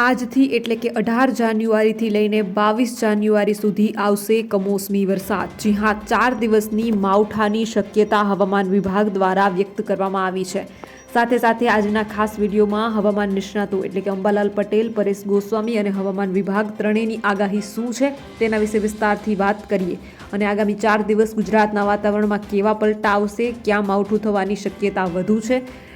આજથી એટલે કે અઢાર જાન્યુઆરીથી લઈને બાવીસ જાન્યુઆરી સુધી આવશે કમોસમી વરસાદ. જી હા, ચાર દિવસની માવઠાની શક્યતા હવામાન વિભાગ દ્વારા વ્યક્ત કરવામાં આવી છે. સાથે સાથે આજના ખાસ વિડીયોમાં હવામાન નિષ્ણાતો એટલે કે અંબાલાલ પટેલ, પરેશ ગોસ્વામી અને હવામાન વિભાગ ત્રણેયની આગાહી શું છે તેના વિશે વિસ્તારથી વાત કરીએ. અને આગામી ચાર દિવસ ગુજરાતના વાતાવરણમાં કેવા પલટા આવશે, ક્યાં માવઠું થવાની શક્યતા વધુ છે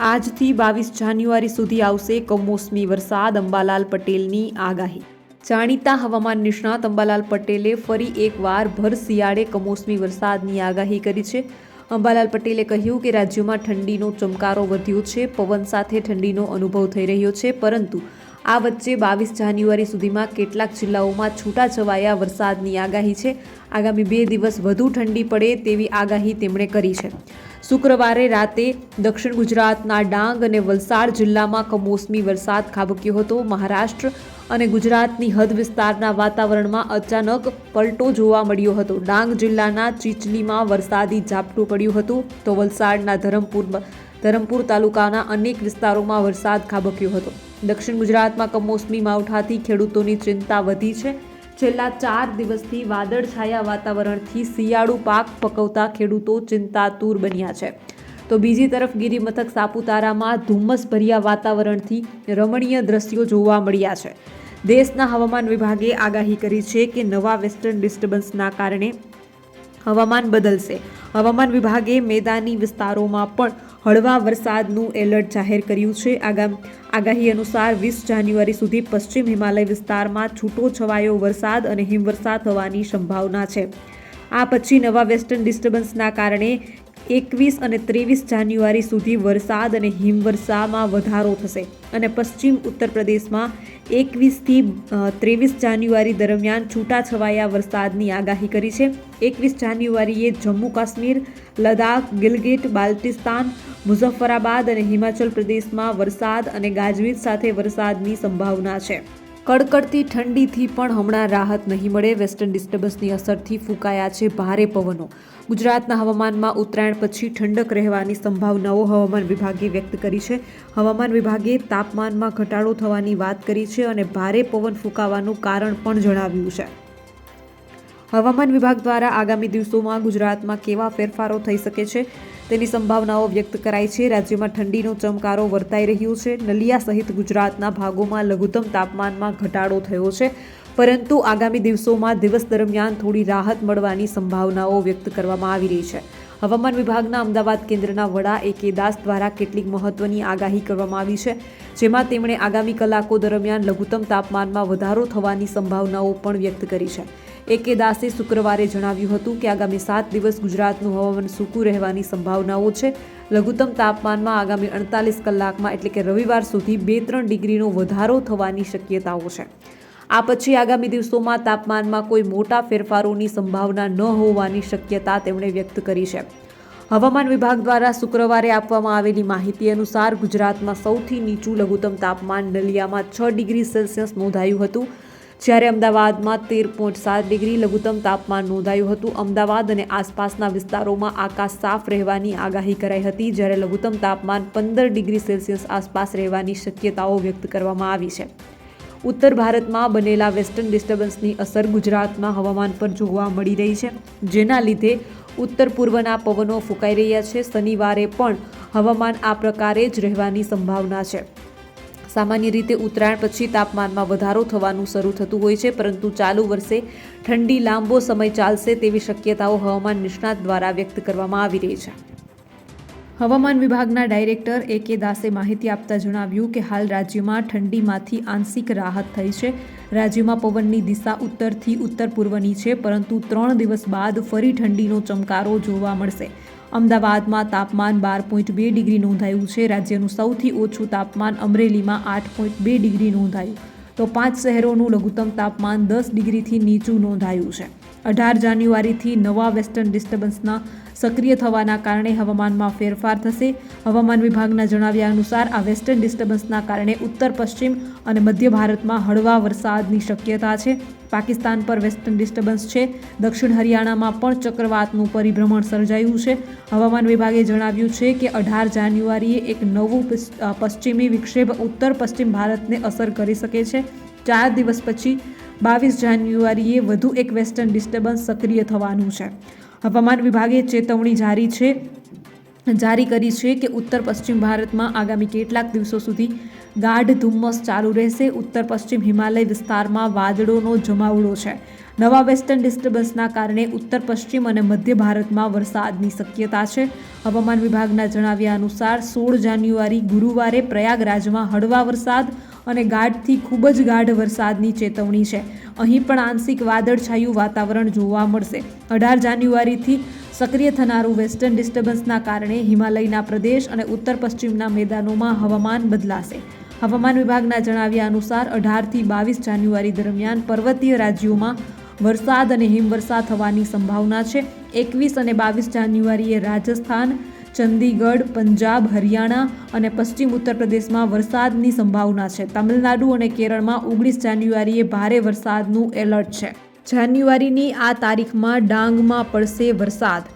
આજથી બાવીસ જાન્યુઆરી સુધી આવશે કમોસમી વરસાદ. અંબાલાલ પટેલની આગાહી. જાણીતા હવામાન નિષ્ણાત અંબાલાલ પટેલે ફરી એકવાર ભર શિયાળે કમોસમી વરસાદની આગાહી કરી છે. અંબાલાલ પટેલે કહ્યું કે રાજ્યમાં ઠંડીનો ચમકારો વધ્યો છે. પવન સાથે ઠંડીનો અનુભવ થઈ રહ્યો છે, પરંતુ આ વચ્ચે બાવીસ જાન્યુઆરી સુધીમાં કેટલાક જિલ્લાઓમાં છૂટાછવાયા વરસાદની આગાહી છે. આગામી બે દિવસ વધુ ઠંડી પડે તેવી આગાહી તેમણે કરી છે. શુક્રવારે રાતે દક્ષિણ ગુજરાતના ડાંગ અને વલસાડ જિલ્લામાં કમોસમી વરસાદ ખાબક્યો હતો. મહારાષ્ટ્ર અને ગુજરાતની હદ વિસ્તારના વાતાવરણમાં અચાનક પલટો જોવા મળ્યો હતો. ડાંગ જિલ્લાના ચીચલીમાં વરસાદી ઝાપટું પડ્યું હતું. તો વલસાડના ધરમપુર ધરમપુર તાલુકાના અનેક વિસ્તારોમાં વરસાદ ખાબક્યો હતો. દક્ષિણ ગુજરાતમાં કમોસમી માવઠાથી ખેડૂતોની ચિંતા વધી છે. છેલ્લા ચાર દિવસથી વાદળછાયા વાતાવરણથી શિયાળુ પાક પકવતા ખેડૂતો ચિંતાતુર બન્યા છે. તો બીજી તરફ ગિરિમથક સાપુતારામાં ધુમ્મસભર્યા વાતાવરણથી રમણીય દ્રશ્યો જોવા મળ્યા છે. દેશના હવામાન વિભાગે આગાહી કરી છે કે નવા વેસ્ટર્ન ડિસ્ટર્બન્સના કારણે હવામાન બદલશે. હવામાન વિભાગે મેદાની વિસ્તારોમાં પણ હળવા વરસાદનું એલર્ટ જાહેર કર્યું છે. આગામ, આગાહી અનુસાર વીસ જાન્યુઆરી સુધી પશ્ચિમ હિમાલય વિસ્તારમાં છૂટો છવાયો વરસાદ અને હિમવર્ષા થવાની સંભાવના છે. આ પછી નવા વેસ્ટર્ન ડિસ્ટર્બન્સના કારણે એકવીસ અને ત્રેવીસ જાન્યુઆરી સુધી વરસાદ અને હિમવર્ષામાં વધારો થશે અને પશ્ચિમ ઉત્તર પ્રદેશમાં એકવીસથી ત્રેવીસ જાન્યુઆરી દરમિયાન છૂટાછવાયા વરસાદની આગાહી કરી છે. એકવીસ જાન્યુઆરીએ જમ્મુ કાશ્મીર લદાખ ગિલગિટ, બાલ્ટિસ્તાન, મુઝફ્ફરાબાદ અને હિમાચલ પ્રદેશમાં વરસાદ અને ગાજવીજ સાથે વરસાદની સંભાવના છે. કડકડતી ઠંડીથી પણ હમણાં રાહત નહીં મળે. વેસ્ટર્ન ડિસ્ટર્બન્સની અસરથી ફૂંકાયા છે ભારે પવનો. ગુજરાતના હવામાનમાં ઉત્તરાયણ પછી ઠંડક રહેવાની સંભાવનાઓ હવામાન વિભાગે વ્યક્ત કરી છે. હવામાન વિભાગે તાપમાનમાં ઘટાડો થવાની વાત કરી છે અને ભારે પવન ફૂંકાવાનું કારણ પણ જણાવ્યું છે. હવામાન વિભાગ દ્વારા આગામી દિવસોમાં ગુજરાતમાં કેવા ફેરફારો થઈ શકે છે? તેની સંભાવનાઓ વ્યક્ત કરાઈ છે. રાજ્યમાં ઠંડીનો ચમકારો વર્તાઈ રહ્યો છે. નલિયા સહિત ગુજરાતના ભાગોમાં લઘુત્તમ તાપમાનમાં ઘટાડો થયો છે. પરંતુ આગામી દિવસોમાં દિવસ દરમિયાન થોડી રાહત મળવાની સંભાવનાઓ વ્યક્ત કરવામાં આવી રહી છે. હવામાન વિભાગના અમદાવાદ કેન્દ્રના વડા એ કે દાસ દ્વારા કેટલીક મહત્વની આગાહી કરવામાં આવી છે. જેમાં તેમણે આગામી કલાકો દરમિયાન લઘુત્તમ તાપમાનમાં વધારો થવાની સંભાવનાઓ પણ વ્યક્ત કરી છે. એ દાસે શુક્રવારે જણાવ્યું હતું કે આગામી સાત દિવસ ગુજરાતનું હવામાન સૂકું રહેવાની સંભાવનાઓ છે. લઘુત્તમ તાપમાનમાં આગામી અડતાલીસ કલાકમાં એટલે કે રવિવાર સુધી બે ત્રણ ડિગ્રીનો વધારો થવાની શક્યતાઓ છે. આ પછી આગામી દિવસોમાં તાપમાનમાં કોઈ મોટા ફેરફારોની સંભાવના ન હોવાની શક્યતા તેમણે વ્યક્ત કરી છે. હવામાન વિભાગ દ્વારા શુક્રવારે આપવામાં આવેલી માહિતી અનુસાર ગુજરાતમાં સૌથી નીચું લઘુત્તમ તાપમાન નલિયામાં છ ડિગ્રી સેલ્સિયસ નોંધાયું હતું. જ્યારે અમદાવાદમાં તેર પોઈન્ટ સાત ડિગ્રી લઘુત્તમ તાપમાન નોંધાયું હતું. અમદાવાદ અને આસપાસના વિસ્તારોમાં આકાશ સાફ રહેવાની આગાહી કરાઈ હતી. જ્યારે લઘુત્તમ તાપમાન પંદર ડિગ્રી સેલ્સિયસ આસપાસ રહેવાની શક્યતાઓ વ્યક્ત કરવામાં આવી છે. ઉત્તર ભારતમાં બનેલા વેસ્ટર્ન ડિસ્ટર્બન્સની અસર ગુજરાતમાં હવામાન પર જોવા મળી રહી છે. જેના લીધે ઉત્તર પૂર્વના પવનો ફૂંકાઈ રહ્યા છે. શનિવારે પણ હવામાન આ પ્રકારે જ રહેવાની સંભાવના છે. સામાન્ય રીતે ઉત્તરાયણ પછી તાપમાનમાં વધારો થવાનું શરૂ થતું હોય છે, પરંતુ ચાલુ વર્ષે ઠંડી લાંબો સમય ચાલશે તેવી શક્યતાઓ હવામાન નિષ્ણાત દ્વારા વ્યક્ત કરવામાં આવી રહી છે. હવામાન વિભાગના ડાયરેક્ટર એ કે દાસે માહિતી આપતા જણાવ્યું કે હાલ રાજ્યમાં ઠંડીમાંથી આંશિક રાહત થઈ છે. રાજ્યમાં પવનની દિશા ઉત્તરથી ઉત્તર પૂર્વની છે, પરંતુ ત્રણ દિવસ બાદ ફરી ઠંડીનો ચમકારો જોવા મળશે. અમદાવાદમાં તાપમાન બાર પોઈન્ટ બે ડિગ્રી નોંધાયું છે. રાજ્યનું સૌથી ઓછું તાપમાન અમરેલીમાં આઠ પોઈન્ટ બે ડિગ્રી નોંધાયું. તો પાંચ શહેરોનું લઘુત્તમ તાપમાન દસ ડિગ્રીથી નીચું નોંધાયું છે. અઢાર જાન્યુઆરીથી નવા વેસ્ટર્ન ડિસ્ટર્બન્સના સક્રિય થવાના કારણે હવામાનમાં ફેરફાર થશે. હવામાન વિભાગના જણાવ્યા અનુસાર આ વેસ્ટર્ન ડિસ્ટર્બન્સના કારણે ઉત્તર પશ્ચિમ અને મધ્ય ભારતમાં હળવા વરસાદની શક્યતા છે. પાકિસ્તાન પર વેસ્ટર્ન ડિસ્ટર્બન્સ છે. દક્ષિણ હરિયાણામાં પણ ચક્રવાતનું પરિભ્રમણ સર્જાયું છે. હવામાન વિભાગે જણાવ્યું છે કે અઢાર જાન્યુઆરીએ એક નવું પશ્ચિમી વિક્ષેપ ઉત્તર પશ્ચિમ ભારતને અસર કરી શકે છે. ચાર દિવસ પછી બાવીસ જાન્યુઆરીએ વધુ એક વેસ્ટર્ન ડિસ્ટર્બન્સ સક્રિય થવાનું છે. હવામાન વિભાગે ચેતવણી જારી છે જારી કરી છે કે ઉત્તર પશ્ચિમ ભારતમાં આગામી કેટલાક દિવસો સુધી ગાઢ ધુમ્મસ ચાલુ રહેશે. ઉત્તર પશ્ચિમ હિમાલય વિસ્તારમાં વાદળોનો જમાવડો છે. નવા વેસ્ટર્ન ડિસ્ટર્બન્સના કારણે ઉત્તર પશ્ચિમ અને મધ્ય ભારતમાં વરસાદની શક્યતા છે. હવામાન વિભાગના જણાવ્યા અનુસાર, સોળ જાન્યુઆરી ગુરુવારે પ્રયાગરાજમાં હળવા વરસાદ અને ગાઢથી ખૂબ જ ગાઢ વરસાદની ચેતવણી છે. અહીં પણ આંશિક વાદળછાયું વાતાવરણ જોવા મળશે. અઢાર જાન્યુઆરીથી સક્રિય થનારું વેસ્ટર્ન ડિસ્ટર્બન્સના કારણે હિમાલયના પ્રદેશ અને ઉત્તર પશ્ચિમના મેદાનોમાં હવામાન બદલાશે. હવામાન વિભાગના જણાવ્યા અનુસાર અઢારથી બાવીસ જાન્યુઆરી દરમિયાન પર્વતીય રાજ્યોમાં વરસાદ અને હિમવર્ષા થવાની સંભાવના છે. એકવીસ અને બાવીસ જાન્યુઆરીએ રાજસ્થાન, ચંદીગઢ, પંજાબ, હરિયાણા અને પશ્ચિમ ઉત્તર પ્રદેશમાં વરસાદની સંભાવના છે. તમિલનાડુ અને કેરળમાં ઓગણીસ જાન્યુઆરીએ ભારે વરસાદનું એલર્ટ છે. જાન્યુઆરીની આ તારીખમાં ડાંગમાં પડશે વરસાદ.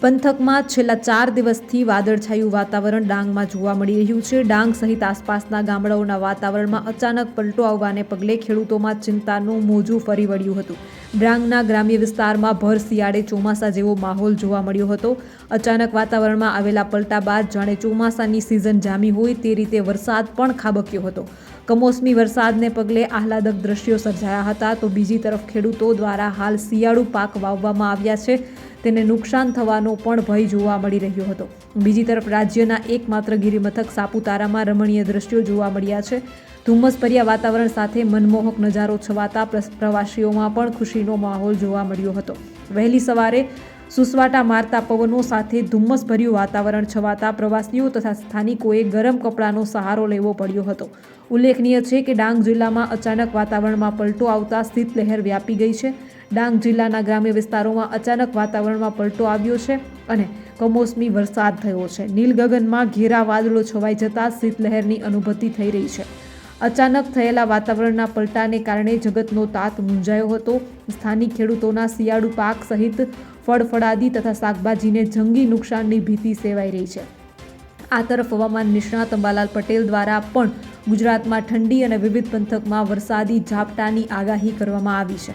પંથકમાં છેલ્લા ચાર દિવસથી વાદળછાયું વાતાવરણ ડાંગમાં જોવા મળી રહ્યું છે. ડાંગ સહિત આસપાસના ગામડાઓના વાતાવરણમાં અચાનક પલટો આવવાને પગલે ખેડૂતોમાં ચિંતાનું મોજું ફરી વળ્યું હતું. ડાંગના ગ્રામ્ય વિસ્તારમાં ભર શિયાળે ચોમાસા જેવો માહોલ જોવા મળ્યો હતો. અચાનક વાતાવરણમાં આવેલા પલટા બાદ જાણે ચોમાસાની સિઝન જામી હોય તે રીતે વરસાદ પણ ખાબક્યો હતો. કમોસમી વરસાદને પગલે આહલાદક દ્રશ્યો સર્જાયા હતા તો બીજી તરફ ખેડૂતો દ્વારા હાલ શિયાળુ પાક વાવવામાં આવ્યા છે. તેને નુકસાન થવાનો પણ ભય જોવા મળી રહ્યો હતો. બીજી તરફ રાજ્યના એકમાત્ર ગિરિમથક સાપુતારામાં રમણીય દ્રશ્યો જોવા મળ્યા છે. ધુમ્મસભર્યા વાતાવરણ સાથે મનમોહક નજારો છવાતા પ્રવાસીઓમાં પણ ખુશીનો માહોલ જોવા મળ્યો હતો. વહેલી સવારે સુસવાટા મારતા પવનો સાથે ધુમ્મસભર્યું વાતાવરણ છવાતા પ્રવાસીઓ તથા સ્થાનિકોએ ગરમ કપડાનો સહારો લેવો પડ્યો હતો. ઉલ્લેખનીય છે કે ડાંગ જિલ્લામાં અચાનક વાતાવરણમાં પલટો આવતા શીતલહેર વ્યાપી ગઈ છે. ડાંગ જિલ્લાના ગ્રામ્ય વિસ્તારોમાં અચાનક વાતાવરણમાં પલટો આવ્યો છે અને કમોસમી વરસાદ થયો છે. નીલગગનમાં ઘેરા વાદળો છવાઈ જતાં શીતલહેરની અનુભૂતિ થઈ રહી છે. અચાનક થયેલા વાતાવરણના પલટાને કારણે જગતનો તાત મૂંઝાયો હતો. સ્થાનિક ખેડૂતોના શિયાળુ પાક સહિત ફળફળાદી તથા શાકભાજીને જંગી નુકસાનની ભીતિ સેવાઈ રહી છે. આ તરફ હવામાન નિષ્ણાત અંબાલાલ પટેલ દ્વારા પણ ગુજરાતમાં ઠંડી અને વિવિધ પંથકમાં વરસાદી ઝાપટાની આગાહી કરવામાં આવી છે.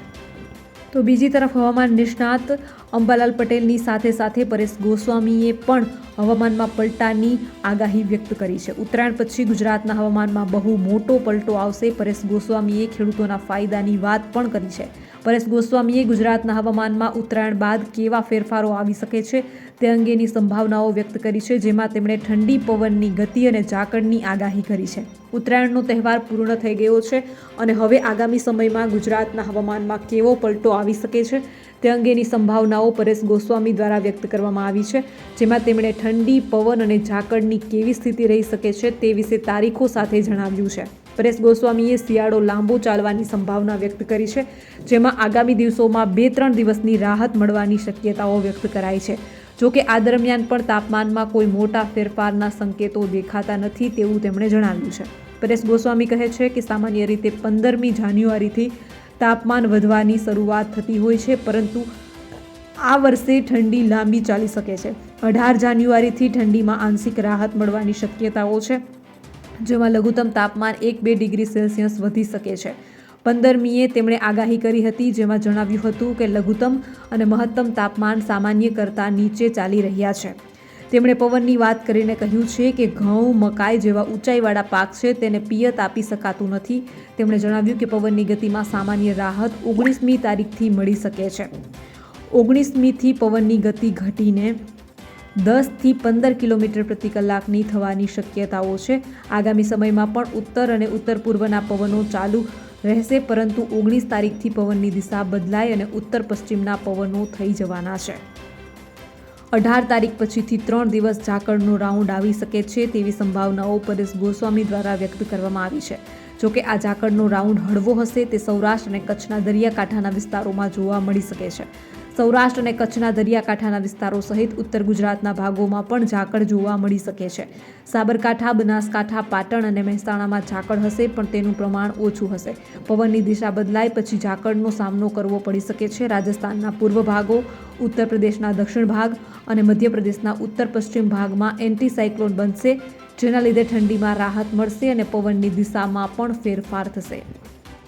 તો બીજી તરફ હવામાન નિષ્ણાત અંબાલાલ પટેલની સાથે સાથે પરેશ ગોસ્વામીએ પણ હવામાનમાં પલટાની આગાહી વ્યક્ત કરી છે. ઉત્તરાયણ પછી ગુજરાતના હવામાનમાં બહુ મોટો પલટો આવશે. પરેશ ગોસ્વામીએ ખેડૂતોના ફાયદાની વાત પણ કરી છે. પરેશ ગોસ્વામીએ ગુજરાતના હવામાનમાં ઉત્તરાયણ બાદ કેવા ફેરફારો આવી શકે છે તે અંગેની સંભાવનાઓ વ્યક્ત કરી છે, જેમાં તેમણે ઠંડી પવનની ગતિ અને ઝાકળની આગાહી કરી છે. ઉત્તરાયણનો તહેવાર પૂર્ણ થઈ ગયો છે અને હવે આગામી સમયમાં ગુજરાતના હવામાનમાં કેવો પલટો આવી શકે છે તે અંગેની સંભાવનાઓ પરેશ ગોસ્વામી દ્વારા વ્યક્ત કરવામાં આવી છે, જેમાં તેમણે ઠંડી પવન અને ઝાકળની કેવી સ્થિતિ રહી શકે છે તે વિશે તારીખો સાથે જણાવ્યું છે. પરેશ ગોસ્વામીએ શિયાળો લાંબો ચાલવાની સંભાવના વ્યક્ત કરી છે, જેમાં આગામી દિવસોમાં બે ત્રણ દિવસની રાહત મળવાની શક્યતાઓ વ્યક્ત કરાઈ છે. જોકે આ દરમિયાન પણ તાપમાનમાં કોઈ મોટા ફેરફારના સંકેતો દેખાતા નથી તેવું તેમણે જણાવ્યું છે. પરેશ ગોસ્વામી કહે છે કે સામાન્ય રીતે પંદરમી જાન્યુઆરીથી તાપમાન વધવાની શરૂઆત થતી હોય છે, પરંતુ આ વર્ષે ઠંડી લાંબી ચાલી શકે છે. અઢાર જાન્યુઆરીથી ઠંડીમાં આંશિક રાહત મળવાની શક્યતાઓ છે. જેમાં લઘુત્તમ તાપમાન એક બે ડિગ્રી સેલ્સિયસ વધી શકે છે. પંદરમીએ તેમણે આગાહી કરી હતી, જેમાં જણાવ્યું હતું કે લઘુત્તમ અને મહત્તમ તાપમાન સામાન્ય કરતાં નીચે ચાલી રહ્યા છે. તેમણે પવનની વાત કરીને કહ્યું છે કે ઘઉં, મકાઈ જેવા ઊંચાઈવાળા પાક છે, તેને પિયત આપી શકાતું નથી. તેમણે જણાવ્યું કે પવનની ગતિમાં સામાન્ય રાહત ઓગણીસમી તારીખથી મળી શકે છે. ઓગણીસમીથી પવનની ગતિ ઘટીને દસથી પંદર કિલોમીટર પ્રતિ કલાકની થવાની શક્યતાઓ છે. આગામી સમયમાં પણ ઉત્તર અને ઉત્તર પૂર્વના પવનો ચાલુ રહેશે, પરંતુ ઓગણીસ તારીખથી પવનની દિશા બદલાય અને ઉત્તર પશ્ચિમના પવનો થઈ જવાના છે. અઢાર તારીખ પછીથી ત્રણ દિવસ ઝાકળનો રાઉન્ડ આવી શકે છે તેવી સંભાવનાઓ પરેશ ગોસ્વામી દ્વારા વ્યક્ત કરવામાં આવી છે. જોકે આ ઝાકળનો રાઉન્ડ હળવો હશે તે સૌરાષ્ટ્ર અને કચ્છના દરિયાકાંઠાના વિસ્તારોમાં જોવા મળી શકે છે. સૌરાષ્ટ્ર અને કચ્છના દરિયાકાંઠાના વિસ્તારો સહિત ઉત્તર ગુજરાતના ભાગોમાં પણ ઝાકળ જોવા મળી શકે છે. સાબરકાંઠા, બનાસકાંઠા, પાટણ અને મહેસાણામાં ઝાકળ હશે, પણ તેનું પ્રમાણ ઓછું હશે. પવનની દિશા બદલાય, પછી ઝાકળનો સામનો કરવો પડી શકે છે. રાજસ્થાનના પૂર્વ ભાગો, ઉત્તર પ્રદેશના દક્ષિણ ભાગ અને મધ્યપ્રદેશના ઉત્તર પશ્ચિમ ભાગમાં એન્ટીસાયક્લોન બનશે, જેના લીધે ઠંડીમાં રાહત મળશે અને પવનની દિશામાં પણ ફેરફાર થશે.